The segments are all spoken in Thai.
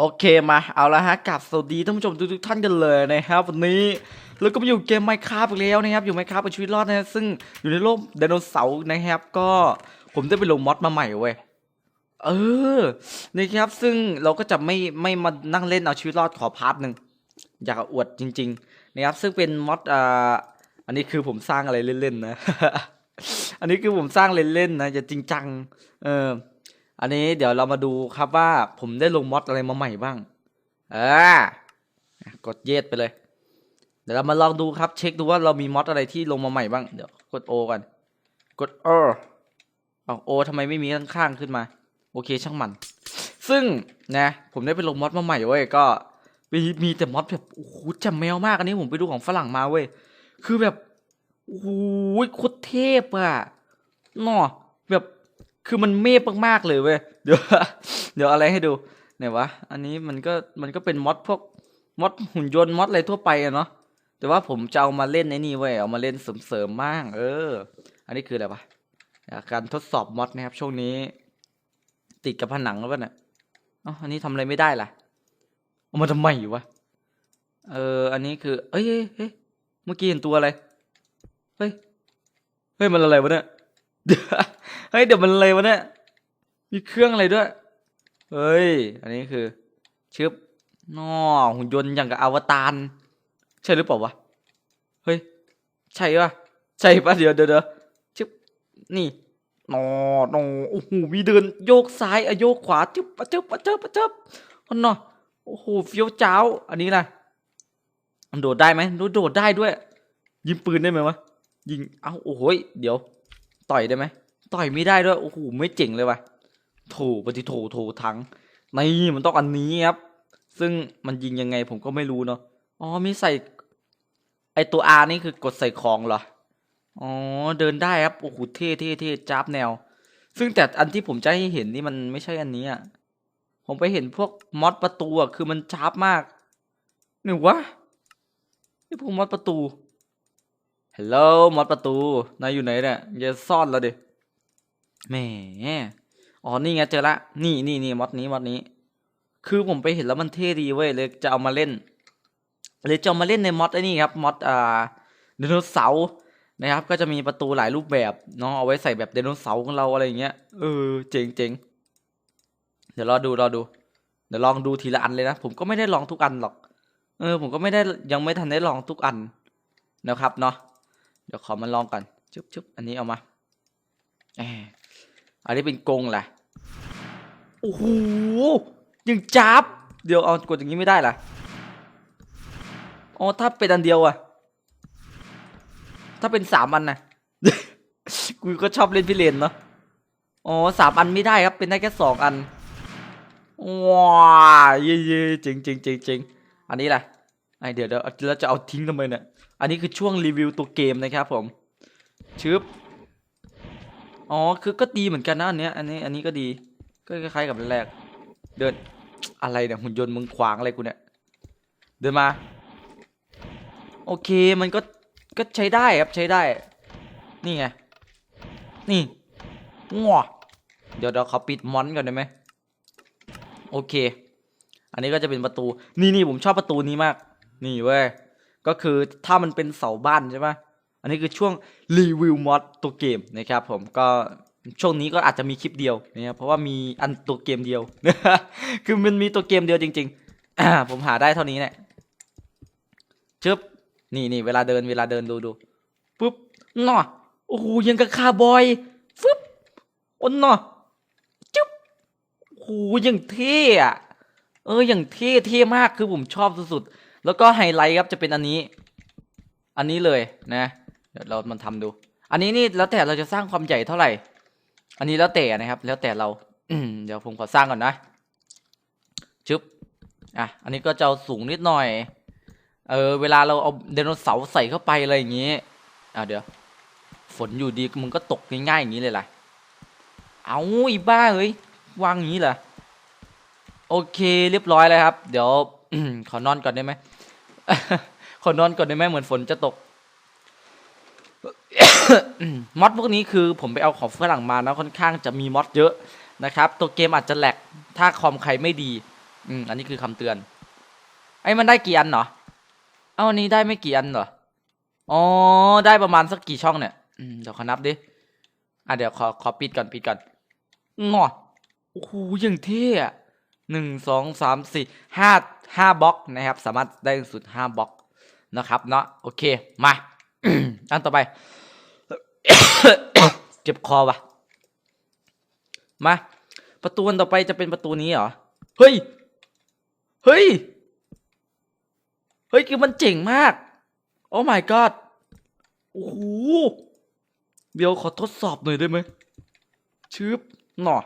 โอเคมาเอาละฮะกลับสวัสดีท่านผู้ชมทุกท่านกันเลยนะครับวันนี้เราก็มาอยู่เกมไมค์ค a f t อีกแล้วนะครับอยู่ไมค์ค a f t เป็นชีวิตรอดนะฮะซึ่งอยู่ในโลกไดโนเสาร์นะครับก็ผมได้ไปลงมอดมาใหม่เว้ยเออนะครับซึ่งเราก็จะไม่ไม่มานั่งเล่นเอาชีวิตรอดขอพาร์ทหนึ่งอยากอวดจริงๆนะครับซึ่งเป็นมอดอ่าอันนี้คือผมสร้างอะไรเล่นๆนะ อันนี้คือผมสร้างเล่นๆนะอย่าจริงจังเออ อันนี้เดี๋ยวเรามาดูครับว่าผมได้ลงมอดอะไรมาใหม่บ้างอ่ากดเยสไปเลย เดี๋ยวเรามาลองดูครับเช็คดูว่าเรามีมอดอะไรที่ลงมาใหม่บ้าง เดี๋ยวกดโอกันกดเอเอาโอทำไมไม่มีข้างๆขึ้นมา โอเคช่างมัน ซึ่งนะ ผมได้ไปลงมอดมาใหม่เว้ยก็มีมีแต่มอดแบบโอ้โหจำแมวมากอันนี้ผมไปดูของฝรั่งมาเว้ยคือแบบโอ้โหโคตรเทพอะเนาะแบบ คือมันเมฆมากๆเลยเว้ยเดี๋ยวเดี๋ยวอะไรให้ดูไหนวะอันนี้มันก็มันก็เป็นมอดพวกมอดหุ่นยนต์มอดอะไรทั่วไปอะเนาะแต่ว่าผมจะเอามาเล่นในนี่เว้ยเอามาเล่นเสริมๆบ้างเออ อันนี้คืออะไรวะการทดสอบมอดนะครับ ช่วงนี้ ติดกับผนังแล้วป่ะเนี่ยอ๋ออันนี้ทำอะไรไม่ได้ล่ะเอามาทำไมอยู่วะเออ อันนี้คือ เอ้ยเอ้ยเอ้ยเมื่อกี้เห็นตัวอะไร เฮ้ย เฮ้ย มันอะไรวะเนี่ย เฮ้ยเดี๋ยวมันอะไรวะเนี่ยมีเครื่องอะไรด้วย เฮ้ย อันนี้คือ ชึบนอหุ่นยนต์อย่างกับอวตาร ใช่หรือเปล่าวะ เฮ้ย ใช่ปะใช่ปะเดี๋ยวเดี๋ยวชึบนี่นอนอโอ้โห มีเดินโยกซ้ายอะโยกขวาจึ๊บปะจึ๊บปะจึ๊บปะจึ๊บอันนอโอ้โห เฟี้ยวจ้า อันนี้นะมันโดดได้ไหมโดดโดดได้ด้วย ยิงปืนได้ไหมวะ ยิง เอ้า โอ้โหยเดี๋ยว ต่อยได้ไหม ต่อยไม่ได้ด้วย โอ้โห ไม่เจ๋งเลยว่ะโถปฏิโถโถทั้งนี่มันต้องอันนี้ครับ ซึ่งมันยิงยังไงผมก็ไม่รู้เนาะ อ๋อ มีใส่ ไอตัว R นี่คือกดใส่ของเหรอ อ๋อ เดินได้ครับ โอ้โห เท่เท่เท่จ้าบแนว ซึ่งแต่อันที่ผมจะให้เห็นนี่มันไม่ใช่อันนี้อะผมไปเห็นพวกมอดประตูอะคือมันจ้าบมากนี่วะนี่พวกมอดประตู ฮัลโหลมอดประตู นายอยู่ไหนเนี่ยอย่าซ่อนแล้วดิ แหมอ๋อนี่ไงเจอละ นี่นี่นี่มอดนี้มอดนี้ คือผมไปเห็นแล้วมันเท่ดีเว้ยเลยจะเอามาเล่นเลยจะเอามาเล่นในมอดไอ้นี่ครับมอดอ่าไดโนเสาร์นะครับ ก็จะมีประตูหลายรูปแบบเนาะเอาไว้ใส่แบบไดโนเสาร์ของเราอะไรอย่างเงี้ยเออเจ๋งเจ๋งเดี๋ยวรอดูรอดู เดี๋ยวลองดูทีละอันเลยนะ ผมก็ไม่ได้ลองทุกอันหรอก เออ ผมก็ไม่ได้ยังไม่ทันได้ลองทุกอันนะครับเนาะเดี๋ยวขอมาลองกันชุบชุบอันนี้เอามาแหม อันนี้เป็นกรงแหละโอ้โหยังจับเดี๋ยวเอากดอย่างนี้ไม่ได้ล่ะอ๋อถ้าเป็นอันเดียวอะถ้าเป็นสามอันนะกูก็ชอบเล่นพิเรนเนาะอ๋อสามอันไม่ได้ครับเป็นได้แค่สองอันว้าเย่เย่เจ๋งเจ๋งเจ๋งเจ๋งอันนี้แหละไอเดี๋ยวเดี๋ยวเราจะเอาทิ้งทำไมเนี่ยอันนี้คือช่วงรีวิวตัวเกมนะครับผมชึบ อ๋อ คือก็ดีเหมือนกันนะอันเนี้ย อันนี้อันนี้ก็ดี ก็คล้ายๆกับอันแรก เดินอะไรเนี่ยหุ่นยนต์มึงขวางอะไรกูเนี่ย เดินมา โอเคมันก็ก็ใช้ได้ครับใช้ได้ นี่ไง นี่งัวเดี๋ยวเดี๋ยวขาปิดมอนก่อนได้ไหมโอเค อันนี้ก็จะเป็นประตู นี่นี่ผมชอบประตูนี้มาก นี่เว้ย ก็คือถ้ามันเป็นเสาบ้านใช่ไหม นนี้คือช่วงรีวิวมอดตัวเกมนะครับผมก็ช่วงนี้ก็อาจจะมีคลิปเดียวนะครับเพราะว่ามีอันตัวเกมเดียว คือมันมีตัวเกมเดียวจริงๆ ผมหาได้เท่านี้แหละชึบนี่นี่เวลาเดินเวลาเดินดูดูปุ๊บน่อโอ้โหยังกับคาบอยฟึบอ้นน่อจุ๊บโอ้โหยังเท่อะเอออย่างเท่เท่มากคือผมชอบสุดๆแล้วก็ไฮไลท์ครับจะเป็นอันนี้ อันนี้เลยนะ ดี๋ยวเรามันทำดู อันนี้นี่แล้วแต่เราจะสร้างความใหญ่เท่าไหร่ อันนี้แล้วแต่นะครับ แล้วแต่เราอืเดี๋ยวผมขอสร้างก่อนนะชึบอะอันนี้ก็จะสูงนิดหน่อย เออเวลาเราเอาไดโนเสาร์ใส่เข้าไปอะไรอย่างงี้อะเดี๋ยว ฝนอยู่ดีมึงก็ตกง่ายๆอย่างนี้เลยล่ะเอาอีบ้าเอ้ยวางอย่างนี้เหรอโอเคเรียบร้อยแล้วครับ เดี๋ยวขอนอนก่อนได้ไหมขอนอนก่อนได้ไหมเหมือนฝนจะตก มอดพวกนี้คือผมไปเอาของฝรั่งมานะค่อนข้างจะมีมอดเยอะนะครับ ตัวเกมอาจจะแหลกถ้าคอมใครไม่ดีอืมอันนี้คือคำเตือน ไอ้มันได้กี่อันเหรอเอ้าอันนี้ได้ไม่กี่อันเหรออ๋อได้ประมาณสักกี่ช่องเนี่ยอืมเดี๋ยวขอนับดิอะเดี๋ยวขอขอปิดก่อนปิดก่อนงอโอ้โหอย่างเท่อะหนึ่งสองสามสี่ห้าห้าบล็อกนะครับ สามารถได้สูงสุดห้าบล็อกนะครับเนาะโอเคมา อันต่อไปเจ็บคอว่ะ มา ประตูอันต่อไปจะเป็นประตูนี้เหรอ เฮ้ย เฮ้ย เฮ้ย คือมันเจ๋งมาก โอ้ my god โอ้โหเดี๋ยวขอทดสอบหน่อยได้ไหมชืบหน่อ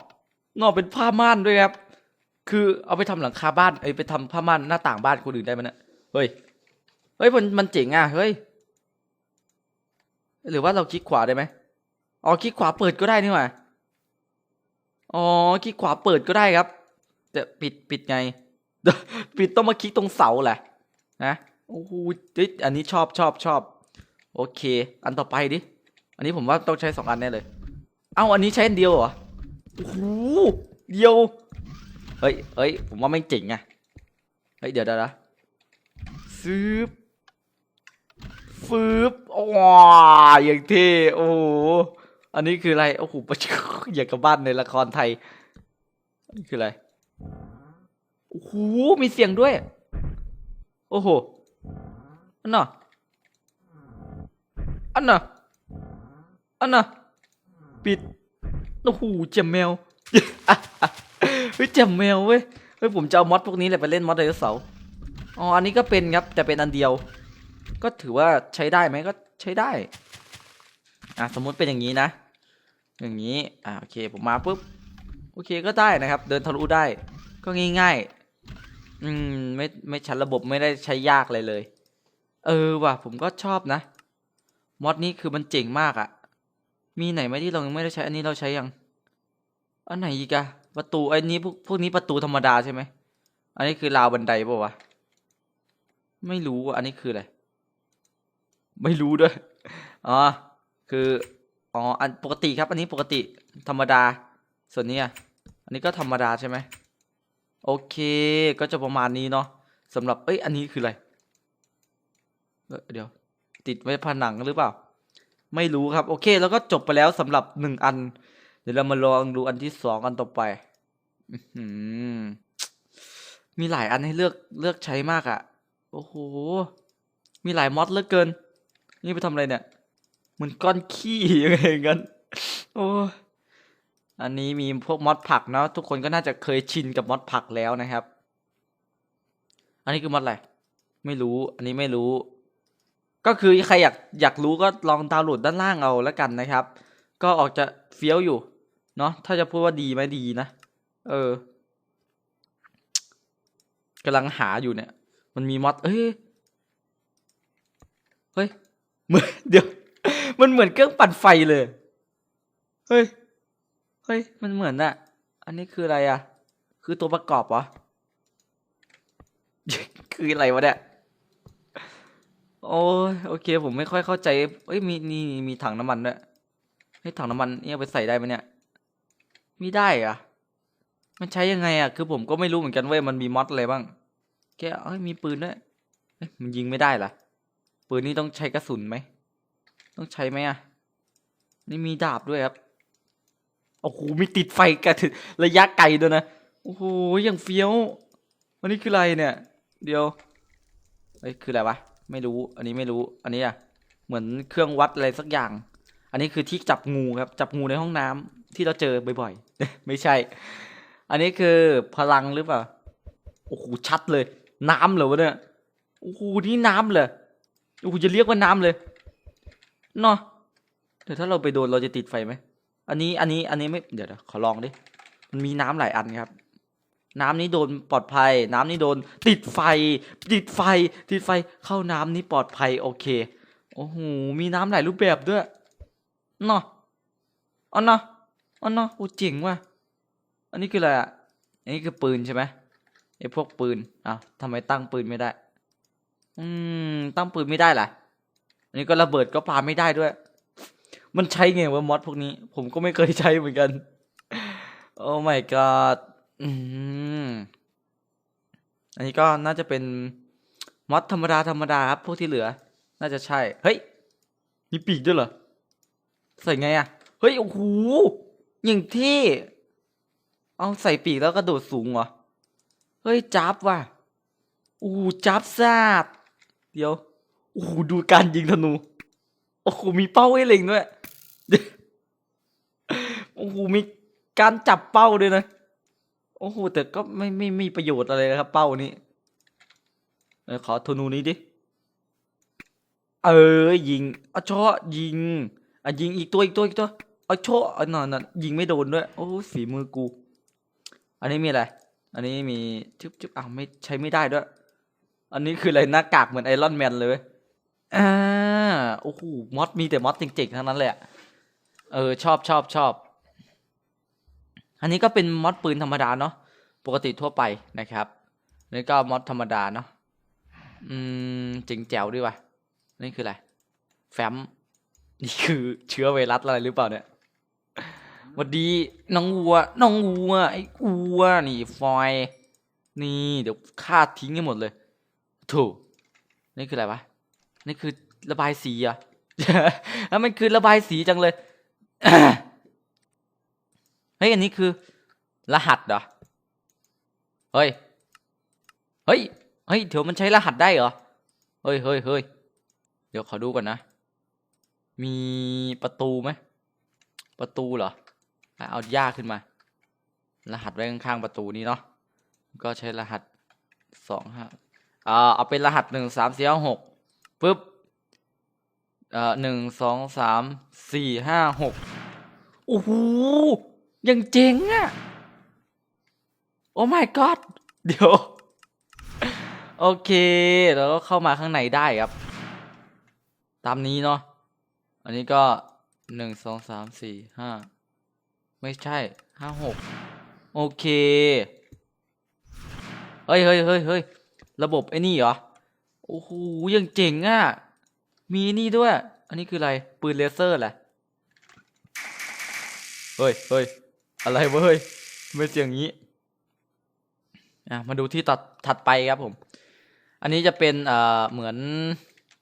หน่อเป็นผ้าม่านด้วยครับ คือเอาไปทำหลังคาบ้านไอยไปทำผ้าม่านหน้าต่างบ้านคนอื่นได้ไหมเนี่ยเฮ้ย เฮ้ยมันมันเจ๋งอะ เฮ้ย หรือว่าเราคลิกขวาได้ไหมอ๋อคลิกขวาเปิดก็ได้นี่หว่าอ๋อคลิกขวาเปิดก็ได้ครับแต่ปิดปิดไง ปิดต้องมาคลิกตรงเสาแหละนะโอ้โหอันนี้ชอบชอบชอบโอเค อันต่อไปดิ อันนี้ผมว่าต้องใช้สองอันแน่เลย เอ้าอันนี้ใช้อันเดียวเหรอโอ้โหเดียวเฮ้ยเฮ้ยผมว่าไม่งเจ๋งอะเฮ้ยเดี๋ยวเดี๋ยวนะซึบ ฟืบว้าอย่างเท่โอ้โหอันนี้คืออะไรโอ้โหประชอย่างกับบ้านในละครไทยนนี้คืออะไรโอ้โหมีเสียงด้วย โอ้โหอันน่ะอันน่ะอันน่ะปิดโอ้โหเจมแมวเฮ้ยเจมแมวเว้ยเฮ้ยผมจะเอามอดพวกนี้แหละไปเล่นมอดไดโนเสาร์อ๋ออันนี้ก็เป็นครับแต่เป็นอันเดียว ก็ถือว่าใช้ได้ไหมก็ใช้ได้ อะสมมุติเป็นอย่างนี้นะ อย่างนี้ อะโอเคผมมาปุ๊บ โอเคก็ได้นะครับ เดินทะลุได้ ก็ง่ายๆ อืมไม่ไม่ชันระบบไม่ได้ใช้ยากเลยเลย เออว่ะผมก็ชอบนะ มอดนี้คือมันเจ๋งมากอะมีไหนไหมที่เรายังไม่ได้ใช้ อันนี้เราใช้ยัง อันไหนอีกอะประตูไอ้นี้พวกพวกนี้ประตูธรรมดาใช่ไหม อันนี้คือราวบันไดเปล่าวะ ไม่รู้อะอันนี้คืออะไร ไม่รู้ด้วย อ๋อ คือ อ๋อ อันปกติครับ อันนี้ปกติธรรมดา ส่วนนี้อะ อันนี้ก็ธรรมดาใช่ไหม โอเค ก็จะประมาณนี้เนาะสำหรับ เอ้ย อันนี้คืออะไร เดี๋ยว ติดไว้ผนังหรือเปล่า ไม่รู้ครับ โอเค แล้วก็จบไปแล้วสำหรับหนึ่งอัน เดี๋ยวเรามาลองดูอันที่สองกันต่อไปอื้อหือมีหลายอันให้เลือกเลือกใช้มากอะ่ะ โอ้โห มีหลายมอดเหลือเกิน นี่ไปทำอะไรเนี่ยเหมือนก้อนขี้ยังไงอย่างนั้นโอ้อันนี้มีพวกมอดผักเนาะทุกคนก็น่าจะเคยชินกับมอดผักแล้วนะครับ อันนี้คือมอดอะไรไม่รู้ อันนี้ไม่รู้ ก็คือใครอยากอยากรู้ก็ลองดาวน์โหลดด้านล่างเอาแล้วกันนะครับ ก็ออกจะเฟี้ยวอยู่ เนาะถ้าจะพูดว่าดีไหมดีนะ เออกำลังหาอยู่เนี่ย มันมีมอดเอ้ย เหมือนเดี๋ยว มันเหมือนเครื่องปั่นไฟเลย เฮ้ย เฮ้ย มันเหมือนอะอันนี้คืออะไรอะคือตัวประกอบเหรอคืออะไรวะเนี่ย โอ้ยโอเค ผมไม่ค่อยเข้าใจ เอ้ย มีนี่มีถังน้ำมันด้วยให้ยถังน้ำมันเนี่ยไปใส่ได้ไหมเนี่ยไม่ได้เหรอะมันใช้ยังไงอะคือผมก็ไม่รู้เหมือนกันเว้ย มันมีมอดอะไรบ้าง แกเอ้ย มีปืนด้วยเอ้ยมันยิงไม่ได้เหรอ ปืนนี่ต้องใช้กระสุนไหม ต้องใช้ไหมอะ นี่มีดาบด้วยครับ โอ้โห มีติดไฟกันระยะไกลด้วยนะ โอ้โห อย่างเฟี้ยว อันนี้คืออะไรเนี่ย เดี๋ยวเอ้ย คืออะไรวะ ไม่รู้ อันนี้ไม่รู้ อันนี้อะ เหมือนเครื่องวัดอะไรสักอย่าง อันนี้คือที่จับงูครับ จับงูในห้องน้ำที่เราเจอบ่อยๆ ไม่ใช่ อันนี้คือพลังหรือเปล่า โอ้โห ชัดเลย น้ำเหรอวะเนี่ย โอ้โห นี่น้ำเลย โอ้โหจะเรียกว่าน้ำเลยเนาะเดี๋ยวถ้าเราไปโดนเราจะติดไฟไหม อันนี้อันนี้อันนี้ไม่เดี๋ยวขอลองดิ มันมีน้ำหลายอันครับ น้ำนี้โดนปลอดภัย น้ำนี้โดน ติดไฟ ติดไฟ ติดไฟเข้าน้ำนี้ปลอดภัยโอเค โอ้โหมีน้ำหลายรูปแบบด้วยเนาะอ๋อเนาะอ๋อเนาะโอ้เจ๋งว่ะอันนี้คืออะไรอะอันนี้คือปืนใช่ไหมไอ้พวกปืนอะทำไมตั้งปืนไม่ได้ อืม ตั้งปืนไม่ได้ล่ะอันนี้ก็ระเบิดก็ปาไม่ได้ด้วย มันใช้ไงวะมอดพวกนี้ ผมก็ไม่เคยใช้เหมือนกัน โอ้ my god อืมอันนี้ก็น่าจะเป็นมอดธรรมดาธรรมดาครับ พวกที่เหลือ น่าจะใช่ เฮ้ย มีปีกด้วยเหรอ ใส่ไงอะเฮ้ย โอ้โห อย่างที่ เอาใส่ปีกแล้วกระโดดสูงเหรอ เฮ้ย จับว่ะ อู้จับซาด เดี๋ยวโอ้โหดูการยิงธนู โอ้โหมีเป้าให้เล็งด้วย โอ้โหมีการจับเป้าด้วยนะ โอ้โหแต่ก็ไม่ไม่ไม่มีประโยชน์อะไรนะครับ เป้านี้ขอธนูนี้ดิ เออยิงอาชอยิงอะยิงอีกตัวอีกตัวอีกตัวอาชอะนั่นนั่นยิงไม่โดนด้วย โอ้ฝีมือกู อันนี้มีอะไร อันนี้มีจุ๊บจุ๊บอ้าวไม่ใช้ไม่ได้ด้วย อันนี้คืออะไรหน้ากากเหมือนไอรอนแมนเลยอ่าโอ้โหมอดมีแต่มอดจริงๆทั้งนั้นเละเออชอบชอบชอบ อันนี้ก็เป็นมอดปืนธรรมดาเนาะปกติทั่วไปนะครับนี่ก็มอดธรรมดาเนาะอืมจริงแจ๋วดีว่ะนี่คืออะไรแฟ้มนี่คือเชื้อไวรัสอะไรหรือเปล่าเนี่ยวัดดีน้องวัวน้องวัวไอ้วัวนี่ฟอย นี่เดี๋ยวฆ่าทิ้งให้หมดเลย ถูกนี่คืออะไรวะนี่คือระบายสีเหรอะแล้วมันคือระบายสีจังเลยเฮ้ยอันนี้คือ รหัสเหรอเฮ้ยเฮ้ยเฮ้ยเดี๋ยวมันใช้รหัสได้เหรอเฮ้ยเฮ้ยเฮ้ยเดี๋ยวขอดูก่อนนะ มีประตูไหมประตูเหรอเอายากขึ้นมา รหัสไว้ข้างๆประตูนี้เนาะก็ใช้รหัสสองห้า อ่าเอาเป็นรหัสหนึ่งสามสี่ห้าหกปึ๊บเอ่อหนึ่งสองสามสี่ห้าหกโอ้โหยังเจ๋งอะโอ้ my god เดี๋ยว โอเคแล้วก็เข้ามาข้างในได้ครับ ตามนี้เนาะอันนี้ก็หนึ่งสองสามสี่ห้าไม่ใช่ห้าหกโอเค เฮ้ยเฮ้ยเฮ้ยเฮ้ย ระบบไอ้นี่เหรอ โอ้โหยังเจ๋งอะ มีนี่ด้วย อันนี้คืออะไร ปืนเลเซอร์แหละเฮ้ยเฮ้ยอะไรวะเฮ้ยไม่เสียงงี้ อะ มาดูที่ตัดถัดไปครับผม อันนี้จะเป็นเอ่อเหมือน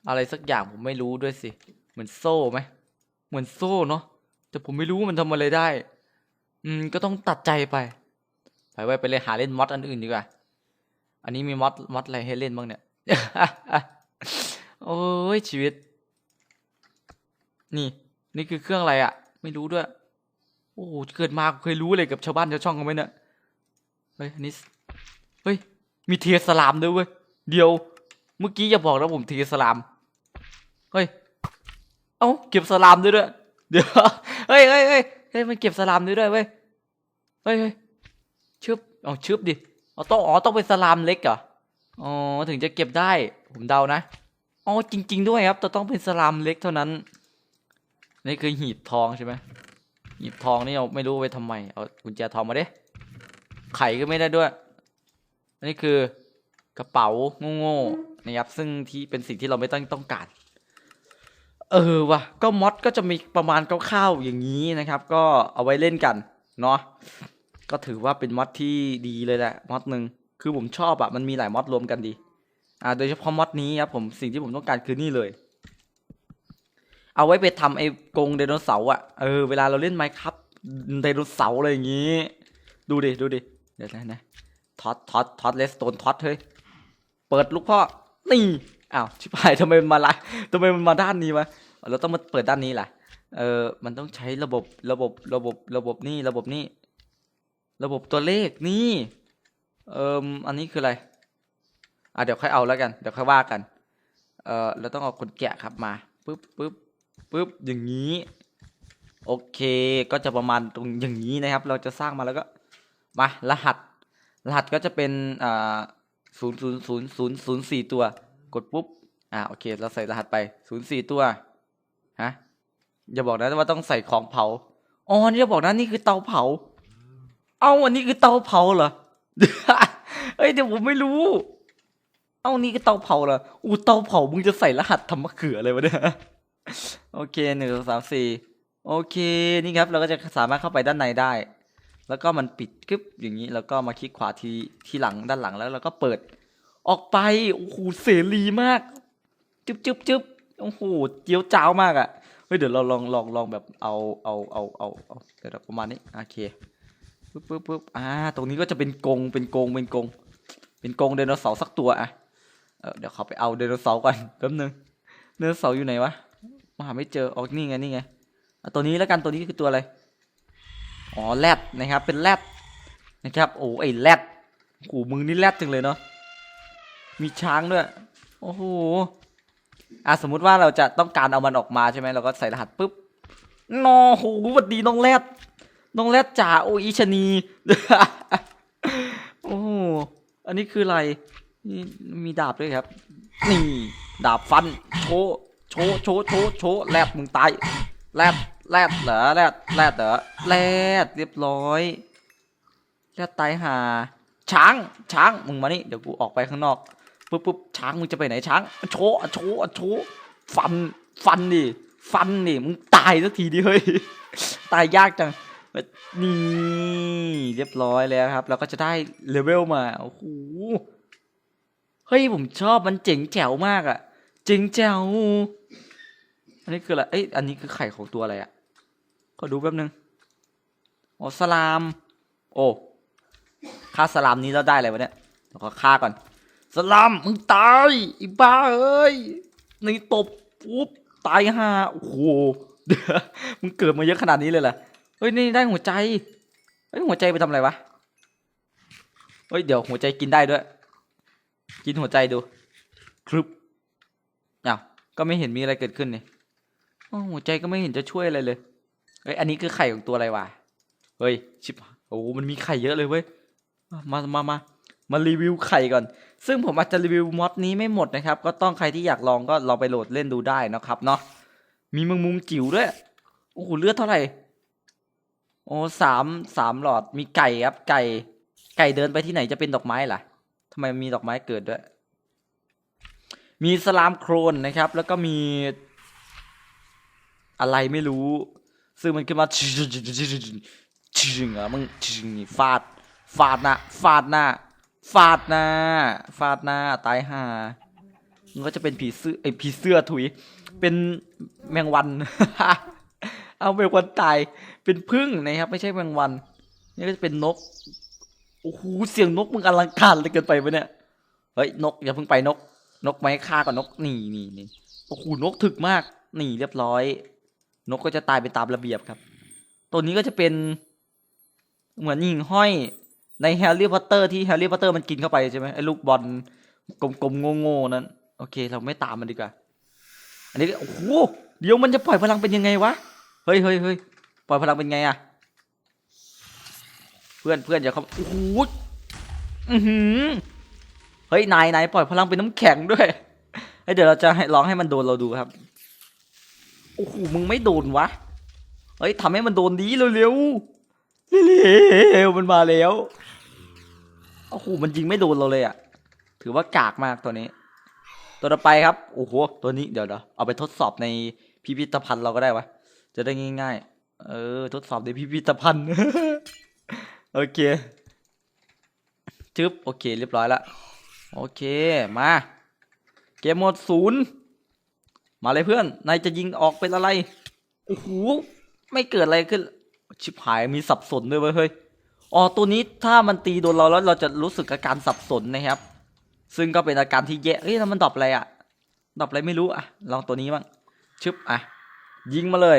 อะไรสักอย่างผมไม่รู้ด้วยสิ เหมือนโซ่ไหม เหมือนโซ่เนาะ แต่ผมไม่รู้มันทำอะไรได้ อืม ก็ต้องตัดใจไป ไปไว้ไปเลยหาเล่นมอดอันอื่นดีกว่า อันนี้มีมอดมอดอะไรให้เล่นบ้างเนี่ย โอ้ยชีวิต นี่ นี่คือเครื่องอะไรอะ่ะ ไม่รู้ด้วย โอ้เกิดมาเคยรู้เลยกับชาวบ้านชาวช่องกันไหมเนี่ย เฮ้ยอันนี้ เฮ้ย มีเทียสลามด้วยเว้ย เดี๋ยว เมื่อกี้อย่าบอกนะผมเทียสลาม เฮ้ย เอ้าเก็บสลามด้วยด้วย เดี๋ยว เฮ้ยเฮ้ยเฮ้ยเฮ้ยมันเก็บสลามด้วยด้วยเว้ย เฮ้ยเฮ้ยชึบเอาชึบดิ อต้องอ๋อต้องเป็นสลามเล็กเหรออ๋อถึงจะเก็บได้ ผมเดานะอ๋อจริง ๆ ด้วยครับแต่ต้องเป็นสลามเล็กเท่านั้น นี่คือหีบทองใช่ไหมหีบทองนี่เอาไม่รู้ไปทำไมเอากุญแจทองมาดิไขก็ไม่ได้ด้วยนนี้คือกระเป๋าโง่ๆนะครับซึ่งที่เป็นสิ่งที่เราไม่ต้องต้องการ เออว่ะก็มอดก็จะมีประมาณคร่าวๆอย่างนี้นะครับ ก็เอาไว้เล่นกัน เนาะ ก็ถือว่าเป็นมอดที่ดีเลยแหละมอดหนึ่งคือผมชอบอะมันมีหลายมอดรวมกันดี อ่า โดยเฉพาะมอดนี้ครับผมสิ่งที่ผมต้องการคือนี่เลย เอาไว้ไปทำไอ้กรงไดโนเสาร์อะเออเวลาเราเล่นไมค์ครับไดโนเสาร์อะไรอย่างงี้ ดูดิดูดิเดี๋ยวนะนะท็อตท็อตท็อตเลสโตนท็อตเฮ้ยเปิดลูกพ่อนี่อ้าวชิบหายทำไมมันมาละทำไมมันมาด้านนี้วะเราต้องมาเปิดด้านนี้ล่ะเออมันต้องใช้ระบบระบบระบบระบบนี่ระบบนี่ ระบบตัวเลขนี่ เอ่มอันนี้คืออะไร อะเดี๋ยวค่อยเอาแล้วกัน เดี๋ยวค่อยว่ากัน เอ่อ เราต้องเอาคนแกะครับมาปึ๊บปึ๊บปึ๊บอย่างนี้ โอเค ก็จะประมาณตรงอย่างนี้นะครับ เราจะสร้างมาแล้วก็ มา รหัส รหัสก็จะเป็น อ่าศูนย์ศูนย์ศูนย์ศูนย์ศูนย์สี่ตัว กดปุ๊บ อ่า โอเค เราใส่รหัสไปศูนย์สี่ตัว ฮะ อย่าบอกนะว่าต้องใส่ของเผา อ๋อ นี่จะบอกนะนี่คือเตาเผา เอาอันนี้คือเตาเผาเหรอ เฮ้ยเดี๋ยวผมไม่รู้ เอานี่คือเตาเผาเหรอ อู้เตาเผามึงจะใส่รหัสทำมะเขืออะไรวะเนี่ย โอเคหนึ่งสองสามสี่โอเคนี่ครับเราก็จะสามารถเข้าไปด้านในได้ แล้วก็มันปิดกึ๊บอย่างนี้แล้วก็มาคลิกขวาทีทีหลังด้านหลังแล้วเราก็เปิด ออกไปโอ้โหเสรีมาก จึ๊บจึ๊บจึ๊บโอ้โหเจียวจ้าวมากอะ่ะเฮ้ยเดี๋ยวเราลองลองลองแบบเอาเอาเอาเอาเอาเดี๋ยวประมาณนี้โอเค ปึ๊บปึ๊บปึ๊บอ่า ตรงนี้ก็จะเป็นกง เป็นกง เป็นกง เป็นกงไดโนเสาร์สักตัวอะ เออเดี๋ยวเขาไปเอาไดโนเสาร์ก่อนแป๊บนึงไดโนเสาร์อยู่ไหนวะ มาหาไม่เจอออกนี่ไง นี่ไงตัวนี้แล้วกัน ตัวนี้คือตัวอะไร อ๋อ แรดนะครับ เป็นแรดนะครับ โอ้ไอแรดโอ้โหมึงนี่แรดจังเลยเนาะ มีช้างด้วย โอ้โห อะสมมุติว่าเราจะต้องการเอามันออกมาใช่ไหมเราก็ใส่รหัสปุ๊บนอโหสวัสดีน้องแรด น้องแรดจ่าโออิชะนีโอ้อันนี้คืออะไรนี่มีดาบด้วยครับ นี่ดาบฟันโชโชโชโชโชแรดมึงตายแรดแรดเหรอแรดแรดเหรอแรดเรียบร้อยแรดตายหา ช้างช้างมึงมานี่เดี๋ยวกูออกไปข้างนอกปุ๊บปุ๊บช้างมึงจะไปไหนช้างโชโชโชฟันฟันดิฟันดิมึงตายสักทีดิเฮ้ยตายยากจัง นี่เรียบร้อยแล้วครับ เราก็จะได้เลเวลมาโอ้โหเฮ้ยผมชอบมันเจ๋งแจ๋วมากอะเจ๋งแจ๋วอันนี้คืออะไรเอ้ยอันนี้คือไข่ของตัวอะไรอะขอดูแป๊บนึงอ๋อสลาม โอ้ฆ่าสลามนี้แล้วได้อะไรวะเนี่ยเราก็ฆ่าก่อน สลัมมึงตายอีบ้าเอ้ยนี่ตบปุ๊บตายห่าโอ้โหเดี๋ยวมึงเกิดมาเยอะขนาดนี้เลยเหรอ เฮ้ยนี่ได้หัวใจเฮ้ยหัวใจไปทำอะไรวะเฮ้ยเดี๋ยวหัวใจกินได้ด้วย กินหัวใจดูครึบอ้าวก็ไม่เห็นมีอะไรเกิดขึ้นนี่อ้หัวใจก็ไม่เห็นจะช่วยอะไรเลยเฮ้ยอันนี้คือไข่ของตัวอะไรวะเฮ้ยชิบโอ้มันมีไข่เยอะเลยเว้ยมามามามารีวิวไข่ก่อน ซึ่งผมอาจจะรีวิวมอดนี้ไม่หมดนะครับ ก็ต้องใครที่อยากลองก็ลองไปโหลดเล่นดูได้นะครับเนาะมีมึงมุมจิ๋วด้วยโอ้โหเลือดเท่าไหร่ โอ้สามสามหลอดมีไก่ครับไก่ ไก่เดินไปที่ไหนจะเป็นดอกไม้ล่ะทำไมมีดอกไม้เกิดด้วย มีสลามโครนนะครับ แล้วก็มี อะไรไม่รู้ ซึ่งมันขึ้นมาชึงอะมึงชึงฟาด ฟาดหน้าฟาดหน้าฟาดหน้าฟาดหน้าตายห่ามันก็จะเป็นผีเสื้อไอยผีเสื้อถุย เป็นแมงวัน เอาแมงวันตาย เป็นพึ่งนะครับ ไม่ใช่แมงวัน นี่ก็จะเป็นนก โอ้โห เสียงนกมึงอลังการเลยเกินไปปะเนี่ย เฮ้ย นก อย่าเพิ่งไปนก นกไม่ฆ่าก่อนนก นี่นี่นี่โอ้โห นกถึกมาก นี่เรียบร้อย นกก็จะตายไปตามระเบียบครับ ตัวนี้ก็จะเป็น เหมือนหิ่งห้อยในแฮร์รี่พอตเตอร์ที่แฮร์รี่พอตเตอร์มันกินเข้าไปใช่ไหมไอ้ลูกบอลกลมๆโง่ๆนั้น โอเค เราไม่ตามมันดีกว่า อันนี้โอ้โห เดี๋ยวมันจะปล่อยพลังเป็นยังไงวะ ฮ้ยเฮ้ยเฮ้ยปล่อยพลังเป็นไงอะเพื่อนเพื่อนอย่าเข้าโอ้โหอือหือเฮ้ยนายนายปล่อยพลังเป็นน้ำแข็งด้วยเดี๋ยวเราจะให้ลองให้มันโดนเราดูครับโอ้โหมึงไม่โดนวะเฮ้ยทำให้มันโดนดีเร็วๆเร็วๆมันมาแล้วโอ้โหมันยิงไม่โดนเราเลยอะถือว่ากากมากตัวนี้ ตัวต่อไปครับ โอ้โห ตัวนี้เดี๋ยวเดี๋ยวเอาไปทดสอบในพิพิธภัณฑ์เราก็ได้วะ จะได้ง่ายๆ เออ ทดสอบในพิพิธภัณฑ์ โอเคจึ๊บโอเค เรียบร้อยล้วโอเค มา เกมหมดศูนย์มาเลยเพื่อน นายจะยิงออกเป็นอะไร โอ้โห ไม่เกิดอะไรขึ้น ชิบหายมีสับสนด้วยเว้ยเฮ้ย อ๋อ ตัวนี้ถ้ามันตีโดนเราแล้วเราจะรู้สึกอาการสับสนนะครับ ซึ่งก็เป็นอาการที่แย่เฮ้ยแล้วมันดอปอะไรอะดอปอะไรไม่รู้อะลองตัวนี้บ้างชึบอะยิงมาเลย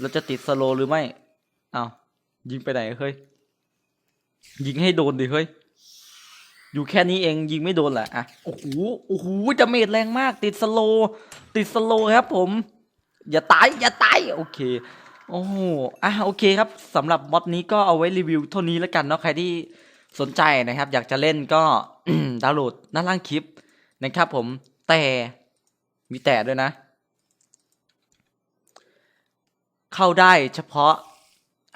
เราจะติดสโลว์หรือไม่เอา้ายิงไปไหนเฮ้ย ยิงให้โดนดิเฮ้ย อยู่แค่นี้เองยิงไม่โดนแหละอะ โอ้โห โอ้โหจะเมดแรงมาก ติดสโลว์ติดสโลว์ครับผม อย่าตาย อย่าตาย โอเค โอ้โห อะ โอเคครับสำหรับมอดนี้ก็เอาไว้รีวิวเท่านี้แล้วกันเนาะ ใครที่สนใจนะครับ อยากจะเล่นก็ดาวน์โหลดด้านล่างคลิปนะครับผม แต่ มีแต่ด้วยนะ เข้าได้เฉพาะ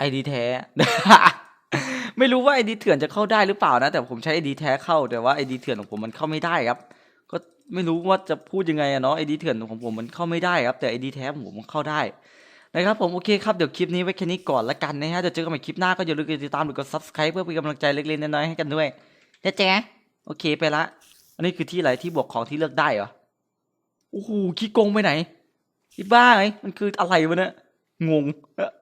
ID แท้ ไม่รู้ว่า ID เถื่อนจะเข้าได้หรือเปล่านะ แต่ผมใช้ ID แท้เข้าแต่ว่า ID เถื่อนของผมมันเข้าไม่ได้ครับ ก็ไม่รู้ว่าจะพูดยังไงอะเนาะ ID เถื่อนของผมมันเข้าไม่ได้ครับแต่ ID แท้ของผมมันเข้าได้นะครับผมโอเคครับเดี๋ยวคลิปนี้ไว้แค่นี้ก่อนละกันนะฮะเดี๋ยวเจอกันใหม่คลิปหน้าก็อย่าลืมติดตามหรือกด subscribe เพื่อเป็นกำลังใจเล็กๆน้อยๆให้กันด้วยนะจ๊ะโอเคไปละ อันนี้คือที่อะไรที่บวกของที่เลือกได้เหรอโอ้โหขี้โกงไปไหนที่บ้าไงมันคืออะไรวะเนี่ย งงเอ๊ะ